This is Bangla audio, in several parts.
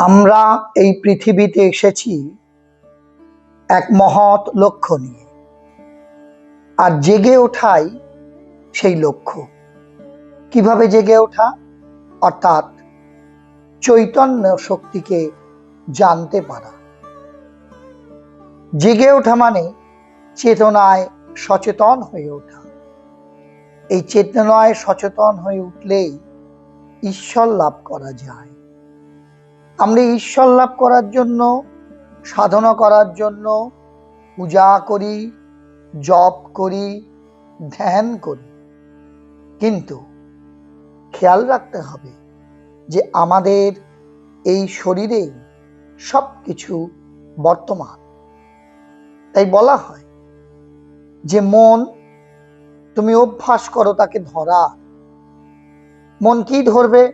আমরা এই পৃথিবীতে এসেছি এক মহৎ লক্ষ্য নিয়ে। আর জেগে ওঠাই সেই লক্ষ্য। কীভাবে জেগে ওঠা? অর্থাৎ চৈতন্য শক্তিকে জানতে পারা। জেগে ওঠা মানে চেতনায় সচেতন হয়ে ওঠা। এই চেতনায় সচেতন হয়ে উঠলেই ঈশ্বর লাভ করা যায়। আমরা ঈশ্বর লাভ করার জন্য, সাধনা করার জন্য, পূজা করি, জপ করি, ধ্যান করি। কিন্তু খেয়াল রাখতে হবে যে আমাদের এই শরীরেই সব কিছু বর্তমান। তাই বলা হয় যে মন, তুমি অভ্যাস করো তাকে ধরা। মন কি ধরবে?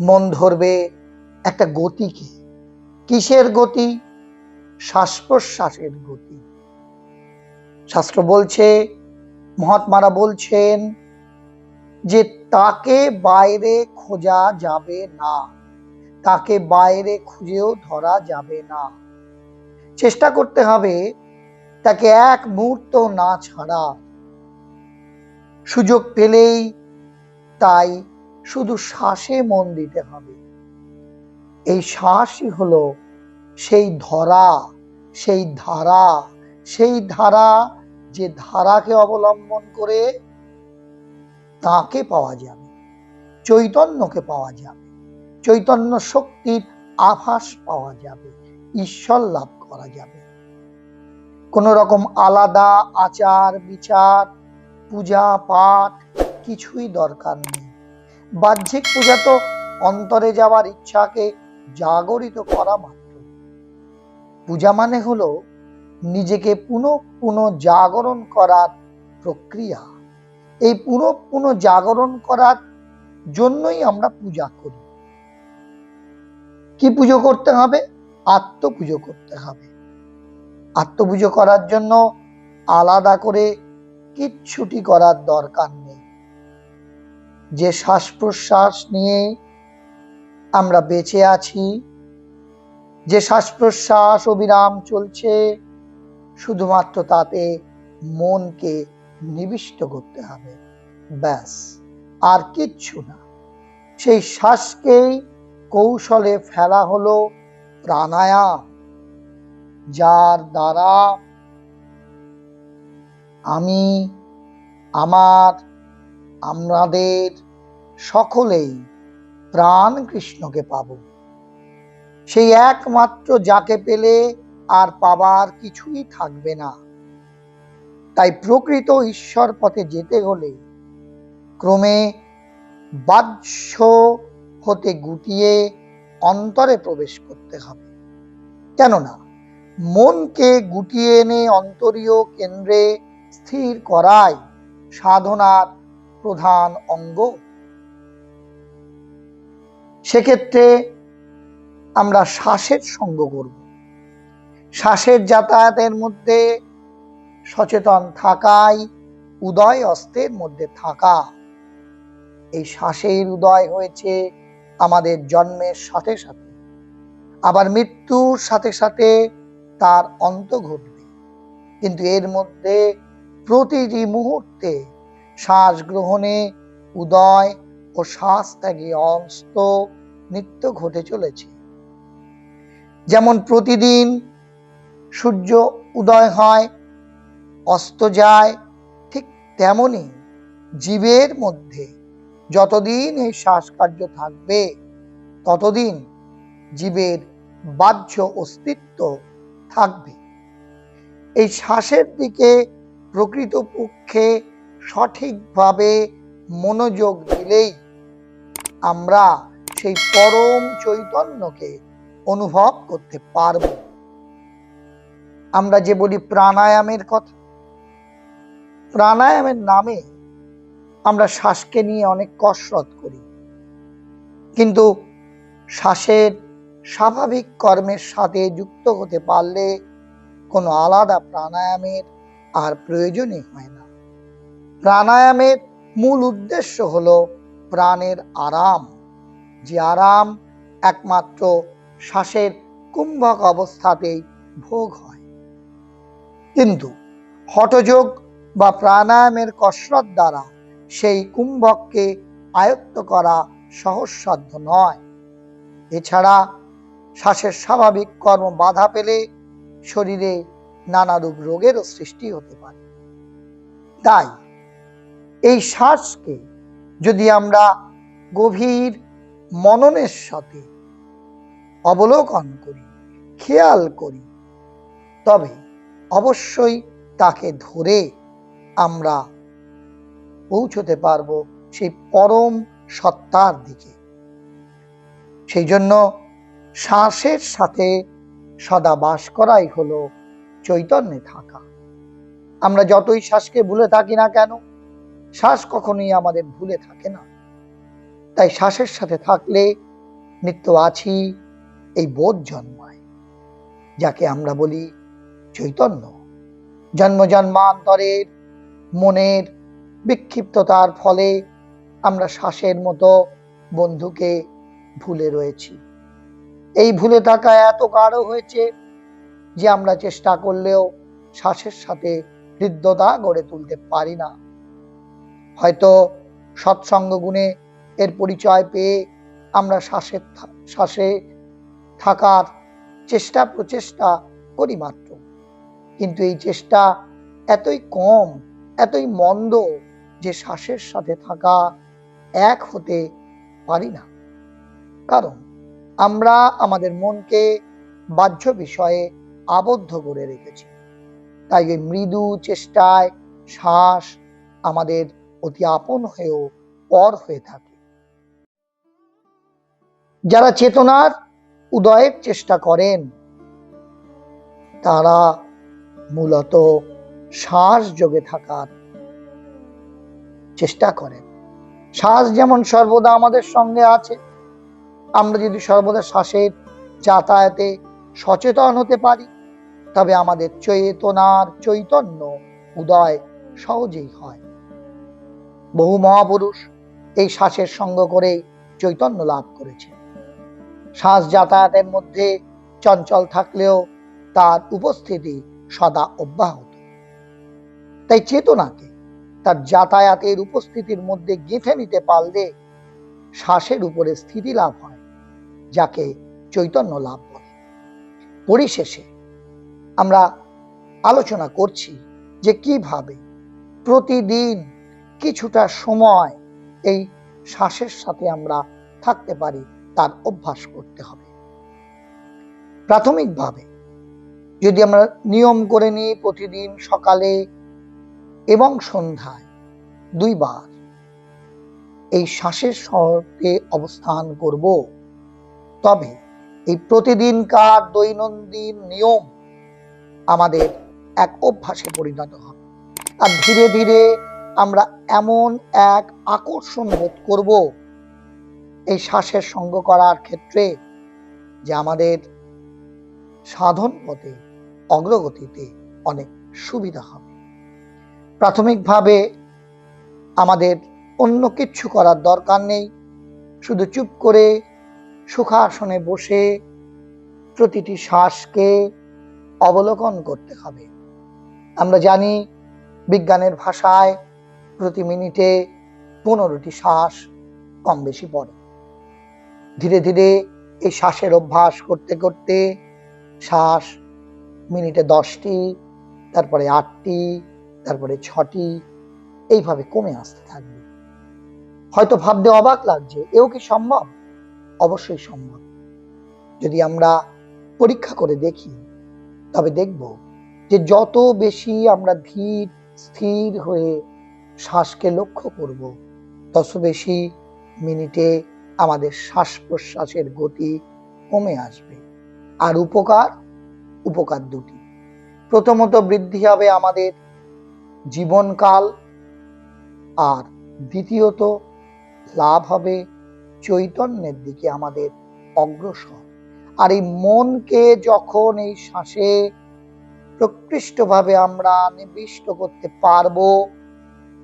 মন ধরবে একটা গতিকে। কিসের গতি? শ্বাস প্রশ্বাসের গতি। শাস্ত্র বলছে, মহাত্মারা বলছেন যে, তাকে বাইরে খোঁজা যাবে না। তাকে বাইরে খুঁজেও ধরা যাবে না। চেষ্টা করতে হবে তাকে এক মুহূর্ত না ছাড়া। সুযোগ পেলেই তাই শুধু শ্বাসে মন দিতে হবে। এই শ্বাসই হলো সেই ধরা, সেই ধারা সেই ধারা যে ধারাকে অবলম্বন করে তাকে পাওয়া যাবে, চৈতন্যকে পাওয়া যাবে, চৈতন্য শক্তির আভাস পাওয়া যাবে, ঈশ্বর লাভ করা যাবে। কোন রকম আলাদা আচার বিচার পূজা পাঠ কিছুই দরকার নেই। বাহ্যিক পূজা তো অন্তরে যাওয়ার ইচ্ছাকে জাগরিত করা মাত্র। পূজা মানে হলো নিজেকে পুনঃ পুনঃ জাগরণ করার প্রক্রিয়া। এই পুনঃ পুনঃ জাগরণ করার জন্যই আমরা পূজা করি। কি পুজো করতে হবে? আত্মপুজো করতে হবে। আত্মপুজো করার জন্য আলাদা করে কিচ্ছুটি করার দরকার নেই। যে শ্বাস প্রশ্বাস নিয়ে আমরা বেঁচে আছি, যে শ্বাস প্রশ্বাস অবিরাম চলছে, শুধুমাত্র তাতে মনকে নিবিষ্ট করতে হবে। ব্যাস, আর কিচ্ছু না। সেই শ্বাসকেই কৌশলে ফেলা হলো প্রাণায়াম, যার দ্বারা আমি আমার আমাদের সকলেই প্রাণ কৃষ্ণকে পাব। সেই একমাত্র যাকে পেলে আর পাবার কিছুই থাকবে না। তাই প্রকৃত ঈশ্বর পথে যেতে হলে ক্রমে বাহ্য হতে গুটিয়ে অন্তরে প্রবেশ করতে হবে। কেননা মনকে গুটিয়ে এনে অন্তরীয় কেন্দ্রে স্থির করাই সাধনার প্রধান অঙ্গ। সেক্ষেত্রে আমরা শ্বাসের সঙ্গ করব। শ্বাসের যাতায়াতের মধ্যে সচেতন থাকাই, উদয় অস্তের মধ্যে থাকা। এই শ্বাসের উদয় হয়েছে আমাদের জন্মের সাথে সাথে। আবার মৃত্যুর সাথে সাথে তার অন্ত ঘটবে। কিন্তু এর মধ্যে প্রতিটি মুহূর্তে শ্বাস গ্রহণে উদয় ও শ্বাস ত্যাগে অস্ত নিত্য ঘটে চলেছে। যেমন প্রতিদিন সূর্য উদয় হয়, অস্ত যায়, ঠিক তেমনি জীবের মধ্যে যতদিন এই শ্বাসকার্য থাকবে, ততদিন জীবের বাহ্য অস্তিত্ব থাকবে। এই শ্বাসের দিকে প্রকৃতপক্ষে সঠিকভাবে মনোযোগ দিলেই আমরা সেই পরম চৈতন্যকে অনুভব করতে পারব। আমরা যে বলি প্রাণায়ামের কথা, প্রাণায়ামের নামে আমরা শ্বাসকে নিয়ে অনেক কসরত করি। কিন্তু শ্বাসের স্বাভাবিক কর্মের সাথে যুক্ত হতে পারলে কোনো আলাদা প্রাণায়ামের আর প্রয়োজনই হয় না। প্রাণায়ামের মূল উদ্দেশ্য হলো প্রাণের আরাম। যে আরাম একমাত্র শ্বাসের কুম্ভক অবস্থাতেই ভোগ হয়। কিন্তু হঠযোগ বা প্রাণায়ামের কসরত দ্বারা সেই কুম্ভককে আয়ত্ত করা সহজসাধ্য নয়। এছাড়া শ্বাসের স্বাভাবিক কর্ম বাধা পেলে শরীরে নানারূপ রোগেরও সৃষ্টি হতে পারে। তাই এই শ্বাসকে যদি আমরা গভীর মননের সাথে অবলোকন করি, খেয়াল করি, তবে অবশ্যই তাকে ধরে আমরা পৌঁছতে পারব সেই পরম সত্তার দিকে। সেই জন্য শ্বাসের সাথে সদা বাস করাই হলো চৈতন্যে থাকা। আমরা যতই শ্বাসকে ভুলে থাকি না কেন শ্বাস কখনোই আমাদের ভুলে থাকে না। তাই শ্বাসের সাথে থাকলে নিত্য আছি এই বোধ জন্মায়, যাকে আমরা বলি চৈতন্য। জন্ম জন্মান্তরের মনের বিক্ষিপ্ততার ফলে আমরা শ্বাসের মতো বন্ধুকে ভুলে রয়েছি। এই ভুলে থাকা এত গাঢ় হয়েছে যে আমরা চেষ্টা করলেও শ্বাসের সাথে হৃদ্যতা গড়ে তুলতে পারি না। হয়তো সৎসঙ্গ গুণে এর পরিচয় পেয়ে আমরা শ্বাসের শ্বাসে থাকার চেষ্টা, প্রচেষ্টা করি মাত্র। কিন্তু এই চেষ্টা এতই কম, এতই মন্দ যে শ্বাসের সাথে থাকা এক হতে পারি না। কারণ আমরা আমাদের মনকে বাহ্য বিষয়ে আবদ্ধ করে রেখেছি। তাই ওই মৃদু চেষ্টায় শ্বাস আমাদের আপন হয়েও পর হয়ে থাকে। যারা চেতনার উদয়ের চেষ্টা করেন, তারা মূলত শ্বাস যোগে থাকার চেষ্টা করেন। শ্বাস যেমন সর্বদা আমাদের সঙ্গে আছে, আমরা যদি সর্বদা শ্বাসের যাতায়াতে সচেতন হতে পারি, তবে আমাদের চেতনার চৈতন্য উদয় সহজেই হয়। বহু মহাপুরুষ এই শ্বাসের সঙ্গ করে চৈতন্য লাভ করেছে। শ্বাস যাতায়াতের মধ্যে চঞ্চল থাকলেও তার উপস্থিতি সদা অব্যাহত। তাই চেতনাকে তার যাতায়াতের উপস্থিতির মধ্যে গেঁথে নিতে পারলে শ্বাসের উপরে স্থিতি লাভ হয়, যাকে চৈতন্য লাভ বলে। পরিশেষে আমরা আলোচনা করছি যে কীভাবে প্রতিদিন কিছুটা সময় এই শ্বাসের সাথে আমরা থাকতে পারি, তার অভ্যাস করতে হবে। প্রাথমিকভাবে যদি আমরা নিয়ম করে নিই প্রতিদিন সকালে এবং সন্ধ্যায় দুইবার এই শ্বাসের সাথে অবস্থান করব, তবে এই প্রতিদিনকার দৈনন্দিন নিয়ম আমাদের এক অভ্যাসে পরিণত হবে। আর ধীরে ধীরে আমরা এমন এক আকর্ষণ বোধ করব এই শ্বাসের সঙ্গ করার ক্ষেত্রে যে আমাদের সাধন পথে, অগ্রগতিতে অনেক সুবিধা হবে। প্রাথমিকভাবে আমাদের অন্য কিচ্ছু করার দরকার নেই, শুধু চুপ করে সুখাসনে বসে প্রতিটি শ্বাসকে অবলোকন করতে হবে। আমরা জানি বিজ্ঞানের ভাষায় প্রতি মিনিটে পনেরোটি শ্বাস কম বেশি পড়ে। ধীরে ধীরে এই শ্বাসের অভ্যাস করতে করতে শ্বাস মিনিটে দশটি, তারপরে আটটি, তারপরে ছটি, এইভাবে কমে আসতে থাকবে। হয়তো ভাবতে অবাক লাগছে, এও কি সম্ভব? অবশ্যই সম্ভব। যদি আমরা পরীক্ষা করে দেখি, তবে দেখব যে যত বেশি আমরা ধীর, স্থির হয়ে শ্বাসকে লক্ষ্য করব। তত বেশি মিনিটে আমাদের শ্বাস প্রশ্বাসের গতি কমে আসবে। আর উপকার? উপকার দুটি। প্রথমত বৃদ্ধি হবে আমাদের জীবনকাল, আর দ্বিতীয়ত লাভ হবে চৈতন্যের দিকে আমাদের অগ্রসর। আর এই মনকে যখন এই শ্বাসে প্রকৃষ্টভাবে আমরা নিবিষ্ট করতে পারব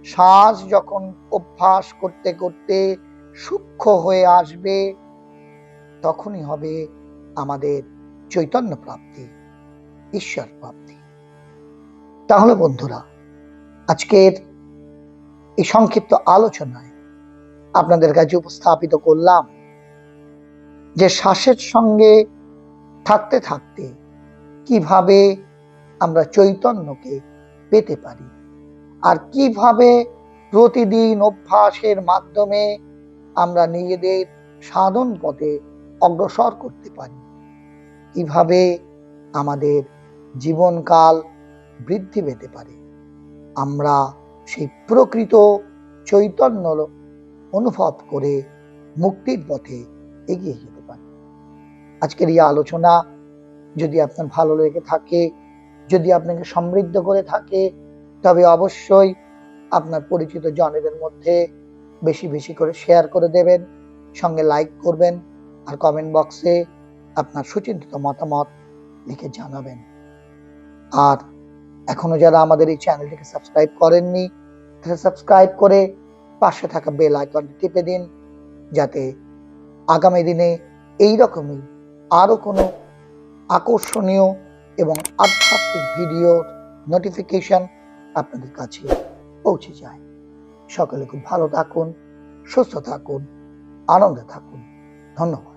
শ্বাস যখন অভ্যাস করতে করতে সূক্ষ্ম হয়ে আসবে, তখনই হবে আমাদের চৈতন্য প্রাপ্তি, ঈশ্বর প্রাপ্তি। তাহলে বন্ধুরা, আজকের এই সংক্ষিপ্ত আলোচনায় আপনাদের কাছে উপস্থাপিত করলাম যে শ্বাসের সঙ্গে থাকতে থাকতে কীভাবে আমরা চৈতন্যকে পেতে পারি। আর কীভাবে প্রতিদিন অভ্যাসের মাধ্যমে আমরা নিজেদের সাধন পথে অগ্রসর করতে পারি? কীভাবে আমাদের জীবনকাল বৃদ্ধি পেতে পারে? আমরা সেই প্রকৃত চৈতন্য অনুভব করে মুক্তির পথে এগিয়ে যেতে পারি। আজকের এই আলোচনা যদি আপনার ভালো লেগে থাকে, যদি আপনাকে সমৃদ্ধ করে থাকে তবে অবশ্যই আপনার পরিচিত জনেদের মধ্যে বেশি বেশি করে শেয়ার করে দেবেন, সঙ্গে লাইক করবেন, আর কমেন্ট বক্সে আপনার সুচিন্তিত মতামত লিখে জানাবেন। আর এখনও যারা আমাদের এই চ্যানেলটিকে সাবস্ক্রাইব করেননি তাহলে সাবস্ক্রাইব করে পাশে থাকা বেল আইকনটি টিপে দিন, যাতে আগামী দিনে এই রকমই আরও কোনো আকর্ষণীয় এবং আধ্যাত্মিক ভিডিওর নোটিফিকেশন আপনাদের কাছে পৌঁছে যায়। সকলে খুব ভালো থাকুন সুস্থ থাকুন আনন্দে থাকুন। ধন্যবাদ।